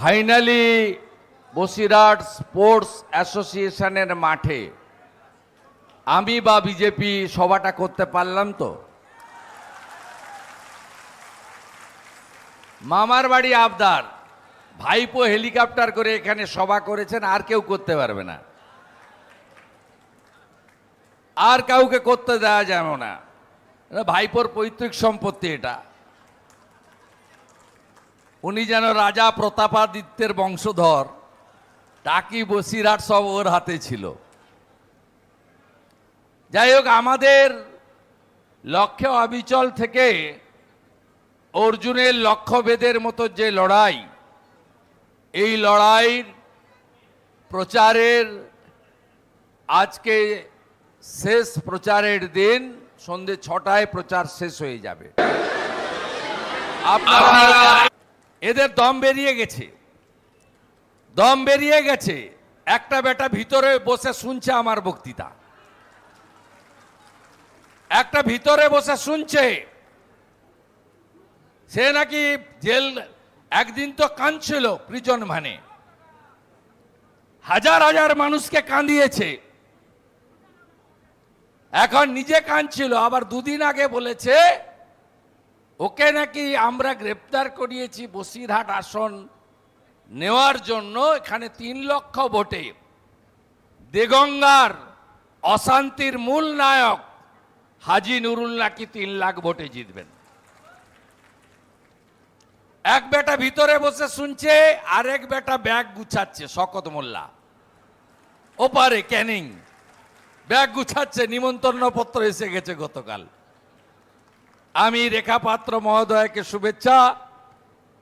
Finally Basirhat sports অ্যাসোসিয়েশনের মাঠে আমি বা বিজেপি সভাটা করতে পারলাম তো? মামার বাড়ি আবদার। ভাইপো হেলিকপ্টার করে এখানে সভা করেছেন, আর কেউ করতে পারবে না। আর কাউকে করতে দেওয়া যাবে না। ভাইপোর পৈতৃক সম্পত্তি এটা। উনি যেন রাজা প্রতাপাদিত্যের বংশধর টাকি বসিরহাট সব ওর হাতে ছিল। যাই হোক, আমাদের লক্ষ্য অবিচল থেকে অর্জুনের লক্ষ্যভেদের মতো যে লড়াই, এই লড়াইয়ের প্রচারের আজকে শেষ প্রচারের দিন, সন্ধে ছটায় প্রচার শেষ হয়ে যাবে। আপনারা এদের দম বেরিয়ে গেছে। দম বেরিয়ে গেছে। একটা বেটা ভিতরে বসে শুনছে আমার বক্তৃতা। একটা ভিতরে বসে শুনছে। সে নাকি জেল, একদিন তো কাঁদছিল প্রিজন মানে হাজার হাজার মানুষকে কাঁদিয়েছে। এখন নিজে কাঁদছিল, আবার দুদিন আগে বলেছে ওকে নাকি আমরা গ্রেপ্তার করিয়েছি বসিরহাট আসন নেওয়ার জন্য? এখানে তিন লক্ষ ভোটে। দেগঙ্গার অশান্তির মূল নায়ক হাজি নুরুল নাকি তিন লাখ ভোটে জিতবেন? এক বেটা ভিতরে বসে শুনছে আর এক বেটা ব্যাগ গুছাচ্ছে, শকত মোল্লা। ওপারে ক্যানিং। ব্যাগ গুছাচ্ছে নিমন্ত্রণ পত্র এসে গেছে গতকাল। আমি রেখা পাত্র মহোদয়কে শুভেচ্ছা।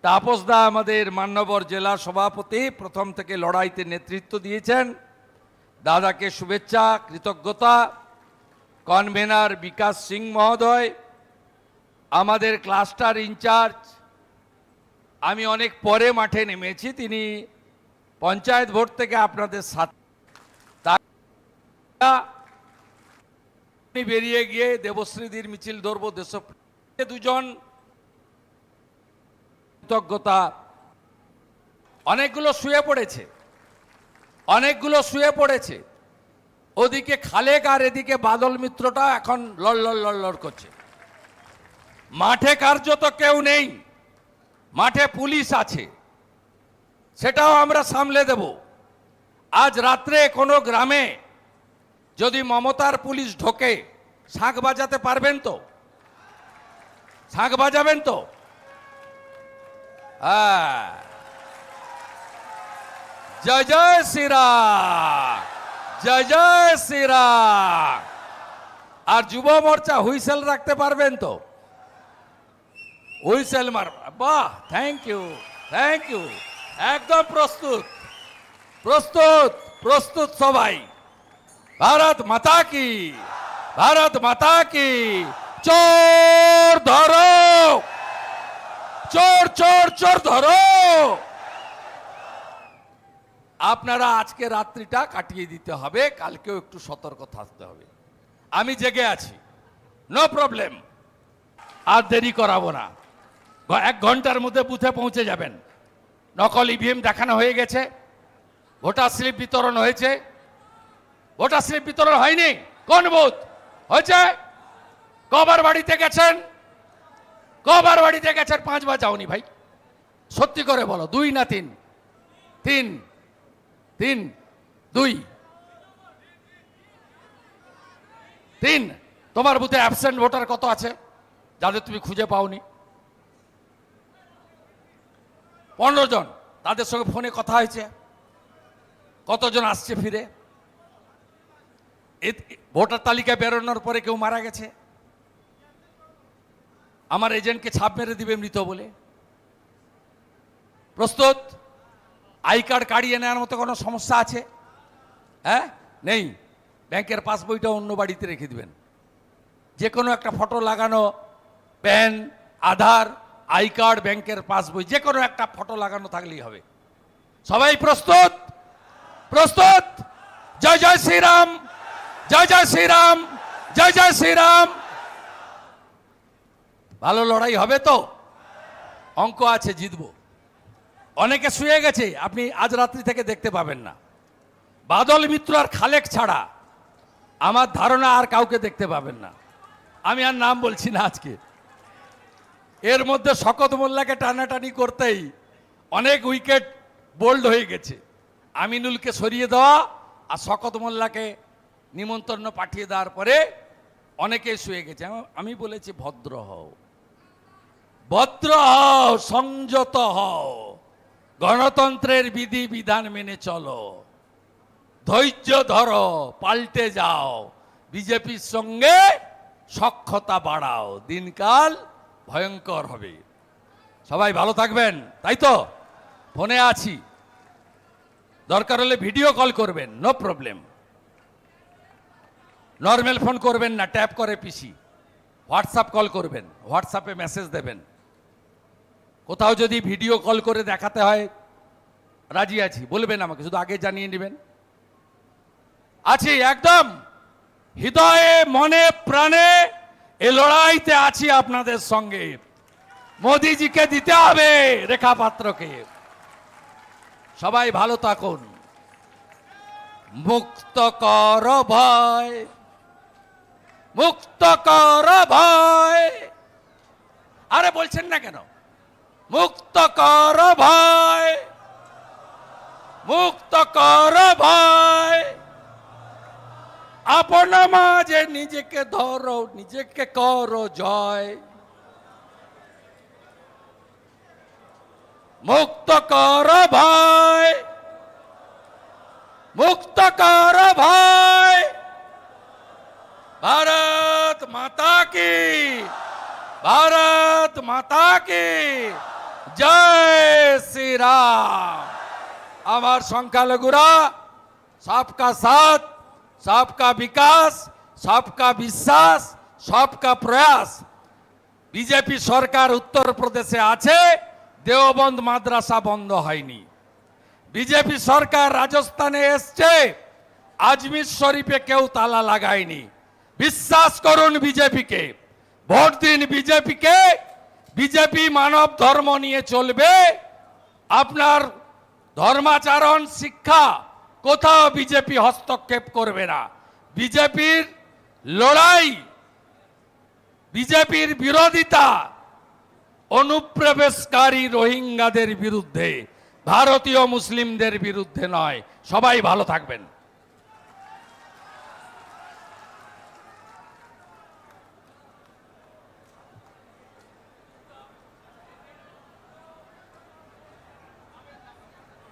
তাপসদা আমাদের মান্যবর জেলা সভাপতি, প্রথম থেকে লড়াইতে নেতৃত্ব দিয়েছেন। দাদাকে শুভেচ্ছা, কৃতজ্ঞতা। কনভেনার বিকাশ সিং মহোদয়, আমাদের ক্লাস্টার ইনচার্জ। আমি অনেক পরে মাঠে নেমেছি, তিনি পঞ্চায়েত ভোট থেকে আপনাদের সাথে। বেরিয়ে গিয়ে দেবশ্রীদির মিছিল ধরবো দেশ দুজন। কৃতজ্ঞতা। অনেকগুলো শুয়ে পড়েছে। অনেকগুলো শুয়ে পড়েছে। ওদিকে খালেক আর এদিকে বাদল মিত্রটা এখন লড় লড় করছে। মাঠে কার্যত কেউ নেই। মাঠে পুলিশ আছে। সেটাও আমরা সামলে দেব। আজ রাত্রে কোনো গ্রামে যদি মমতার পুলিশ ঢোকে শাঁখ বাজাতে পারবেন তো? শাঁখ বাজাবেন তো? হ্যাঁ। জয় জয় শ্রীরাম। জয় জয় শ্রীরাম। আর যুব মোর্চা হুইসেল রাখতে পারবেন তো? হুইসেল মার, বাহ থ্যাংক ইউ থ্যাংক ইউ একদম প্রস্তুত প্রস্তুত প্রস্তুত সবাই। ভারত মাতা কি? ভারত মাতা কি? চোর ধরো! চোর চোর চোর ধরো! আপনারা আজকে রাত্রিটা কাটিয়ে দিতে হবে, কালকেও একটু সতর্ক থাকতে হবে। আমি জেগে আছি। নো প্রবলেম আর দেরি করাবো না। এক ঘণ্টার মধ্যে বুথে পৌঁছে যাবেন। নকল ইভিএম দেখানো হয়ে গেছে। ভোটার স্লিপ বিতরণ হয়েছে। ভোটার স্লিপ বিতরণ হয়নি। কোন বুথ? হয়েছে? কবার বাড়িতে গেছেন? কবার বাড়িতে গেছেন? পাঁচবার যাওনি ভাই। সত্যি করে বলো, দুই না তিন? তিন। তিন। দুই। তিন। তোমার বুথে অ্যাবসেন্ট ভোটার কত আছে? যাদের তুমি খুঁজে পাওনি। পনেরো জন। তাদের সঙ্গে ফোনে কথা হয়েছে। কতজন আসছে ফিরে? ভোটার তালিকা বেরোনোর পরে কেউ মারা গেছে? আমার এজেন্টকে ছাপ মেরে দিবে মৃত বলে? প্রস্তুত? আই কার্ড কাড়িয়ে নেওয়ার মতো কোনো সমস্যা আছে? হ্যাঁ? নেই। ব্যাংকের পাসবইটা অন্য বাড়িতে রেখে দিবেন। যে কোনো একটা ফটো লাগানো, প্যান, আধার, আই কার্ড, ব্যাংকের পাসবই, যে কোনো একটা ফটো লাগানো থাকলেই হবে। সবাই প্রস্তুত? প্রস্তুত? জয় জয় শ্রীরাম! জয় জয় শ্রীরাম, জয় জয় শ্রীরাম। ভালো লড়াই হবে তো? অঙ্ক আছে, জিতবো। অনেকে শুয়ে গেছে, আপনি আজ রাত্রি থেকে দেখতে পাবেন না। বাদল মিত্র আর খালেক ছাড়া আমার ধারণা আর কাউকে দেখতে পাবেন না। আমি আর নাম বলছি না আজকে। এর মধ্যে শকত মোল্লাকে টানাটানি করতেই অনেক উইকেট বোল্ড হয়ে গেছে। আমিনুলকে সরিয়ে দেওয়া আর শকত মোল্লাকে নিমন্ত্রণ পাঠিয়ে দেওয়ার পরে অনেকে শুয়ে গেছে। আমি বলেছি, ভদ্র হও। ভদ্র হও, সংযত হও। গণতন্ত্রের বিধি, বিধান মেনে চলো। ধৈর্য ধরো, পাল্টে যাও। বিজেপির সঙ্গে সক্ষতা বাড়াও। দিনকাল ভয়ঙ্কর হবে। সবাই ভালো থাকবেন, তাই তো? ফোনে আছি। দরকার হলে ভিডিও কল করবেন, নো প্রবলেম। নর্মাল ফোন করবেন না ট্যাপ করে পিসি হোয়াটসঅ্যাপ কল করবেন হোয়াটসঅ্যাপে মেসেজ দেবেন। কোথাও যদি ভিডিও কল করে দেখাতে হয়, রাজি আছি, বলবেন আমাকে, শুধু আগে জানিয়ে নেবেন। আছি, একদম। হৃদয়ে, মনে, প্রাণে এ লড়াইতে আছি আপনাদের সঙ্গে। মোদিজিকে দিতে হবে রেখা পাত্রকে সবাই ভালো থাকুন। মুক্ত কর ভয় মুক্ত কর ভয়। আরে বলছেন না কেন? মুক্ত কর ভয়। মুক্ত কর ভয়। আপন মাঝে নিজেকে ধরো, নিজেকে করো জয়। মুক্ত কর ভয়। মুক্ত কি ভারত মাতা কি জয় শ্রীরাম আমার সংখ্যালঘুরা সবকা সাথ সবকা বিকাশ সবকা বিশ্বাস সবকা প্রয়াস বিজেপি সরকার উত্তরপ্রদেশে আছে, দেওবন্দ মাদ্রাসা বন্ধ হয়নি। বিজেপি সরকার রাজস্থানে এসছে, আজমির শরীফে কেউ তালা লাগায়নি। বিশ্বাস করুন বিজেপিকে। ভোট দিন বিজেপিকে। বিজেপি মানব ধর্ম নিয়ে চলবে। আপনার ধর্মাচরণ, শিক্ষা কোথাও বিজেপি হস্তক্ষেপ করবে না। বিজেপির লড়াই, বিজেপির বিরোধিতা অনুপ্রবেশকারী রোহিঙ্গাদের বিরুদ্ধে, ভারতীয় মুসলিমদের বিরুদ্ধে নয়। সবাই ভালো থাকবেন।